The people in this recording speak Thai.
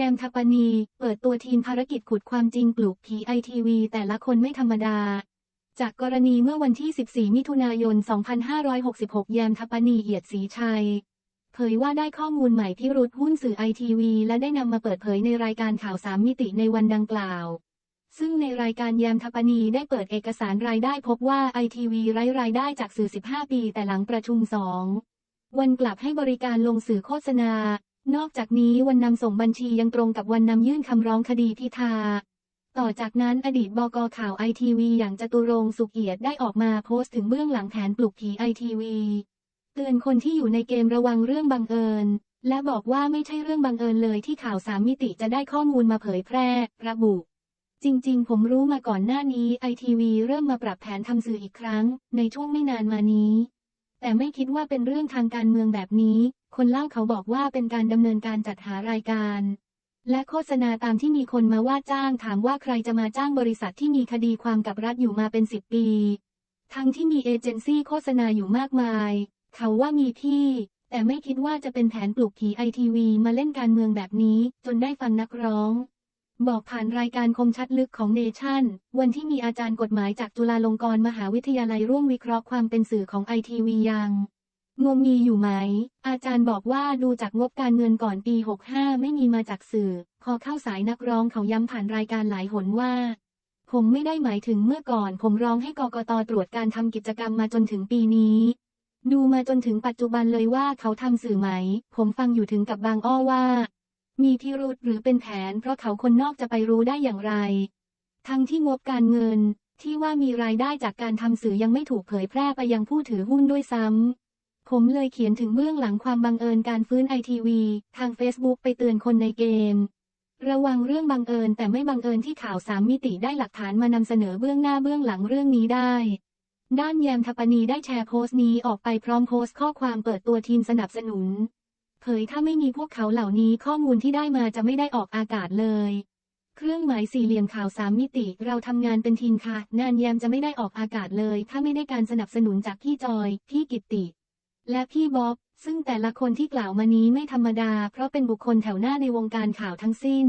แยมทัปปนีเปิดตัวทีมภารกิจขุดความจริงปลูกผีไอทีวีแต่ละคนไม่ธรรมดา จากกรณีเมื่อวันที่ 14 มิถุนายน 2566 แยมทัปปนีเอียดศรีชัย เผยว่าได้ข้อมูลใหม่ที่รุดหุ้นสื่อไอทีวีและได้นำมาเปิดเผยในรายการข่าวสามมิติในวันดังกล่าว ซึ่งในรายการแยมทัปปนีได้เปิดเอกสารรายได้พบว่าไอทีวีไร้รายได้จากสื่อ 15 ปีแต่หลังประชุม 2 วันกลับให้บริการลงสื่อโฆษณา นอกจากนี้วันนำส่งบัญชียังตรงกับวันนำยื่นคำร้องคดีพิธา ต่อจากนั้นอดีตบกข่าวไอทีวีอย่างจตุรงสุขเอียดได้ออกมาโพสต์ถึงเบื้องหลังแผนปลุกผีไอทีวีเตือนคนที่อยู่ในเกมระวังเรื่องบังเอิญ และบอกว่าไม่ใช่เรื่องบังเอิญเลยที่ข่าวสามมิติจะได้ข้อมูลมาเผยแพร่ ระบุ จริง ๆ ผมรู้มาก่อนหน้านี้ไอทีวีเริ่มมาปรับแผนทำสื่ออีกครั้ง ในช่วงไม่นานมานี้ แต่ไม่คิดว่าเป็นเรื่องทางการเมืองแบบนี้ คนเล่าเขาบอกว่าเป็นการดำเนินการจัดหารายการ และโฆษณาตามที่มีคนมาว่าจ้างถามว่าใครจะมาจ้างบริษัทที่มีคดีความกับรัฐอยู่มาเป็นสิบปี ทั้งที่มีเอเจนซี่โฆษณาอยู่มากมาย เขาว่ามีที่ แต่ไม่คิดว่าจะเป็นแผนปลูกผีไอทีวีมาเล่นการเมืองแบบนี้ จนได้ฟังนักร้องบอกผ่านรายการคมชัดลึกของเนชั่น วันที่มีอาจารย์กฎหมายจากจุฬาลงกรณ์มหาวิทยาลัยร่วมวิเคราะห์ความเป็นสื่อของไอทีวียัง งมมีอยู่ไหม อาจารย์บอกว่าดูจากงบการเงินก่อนปี 65 ไม่มีมาจากสื่อ พอเข้าสายนักร้องเขาย้ำผ่านรายการหลายหนว่า ผมไม่ได้หมายถึงเมื่อก่อน ผมร้องให้กกตตรวจการทำกิจกรรมมาจนถึงปีนี้ ดูมาจนถึงปัจจุบันเลยว่าเขาทำสื่อไหม ผมฟังอยู่ถึงกับบางอ้อว่า มีพิรุธหรือเป็นแผน เพราะเขาคนนอกจะไปรู้ได้อย่างไร ทั้งที่งบการเงิน ที่ว่ามีรายได้จากการทำสื่อยังไม่ถูกเผยแพร่ไปยังผู้ถือหุ้นด้วยซ้ำ ผมเลยเขียนถึงเบื้องหลังความบังเอิญการฟื้นไอทีวีทาง Facebook ไปเตือนคนในเกม ระวังเรื่องบังเอิญแต่ไม่บังเอิญที่ข่าวสามมิติได้หลักฐานมานำเสนอเบื้องหน้าเบื้องหลังเรื่องนี้ได้ ด้านแยมทัปนีได้แชร์โพสต์นี้ออกไปพร้อมโพสต์ข้อความเปิดตัวทีมสนับสนุน เผยถ้าไม่มีพวกเขาเหล่านี้ข้อมูลที่ได้มาจะไม่ได้ออกอากาศเลยเครื่องหมายสี่เหลี่ยมข่าวสามมิติ เราทำงานเป็นทีมค่ะงานแยมจะไม่ได้ออกอากาศเลย ถ้าไม่ได้การสนับสนุนจากพี่จอย พี่กิตติ และพี่บ๊อบ ซึ่งแต่ละคนที่กล่าวมานี้ไม่ธรรมดา เพราะเป็นบุคคลแถวหน้าในวงการข่าวทั้งสิ้น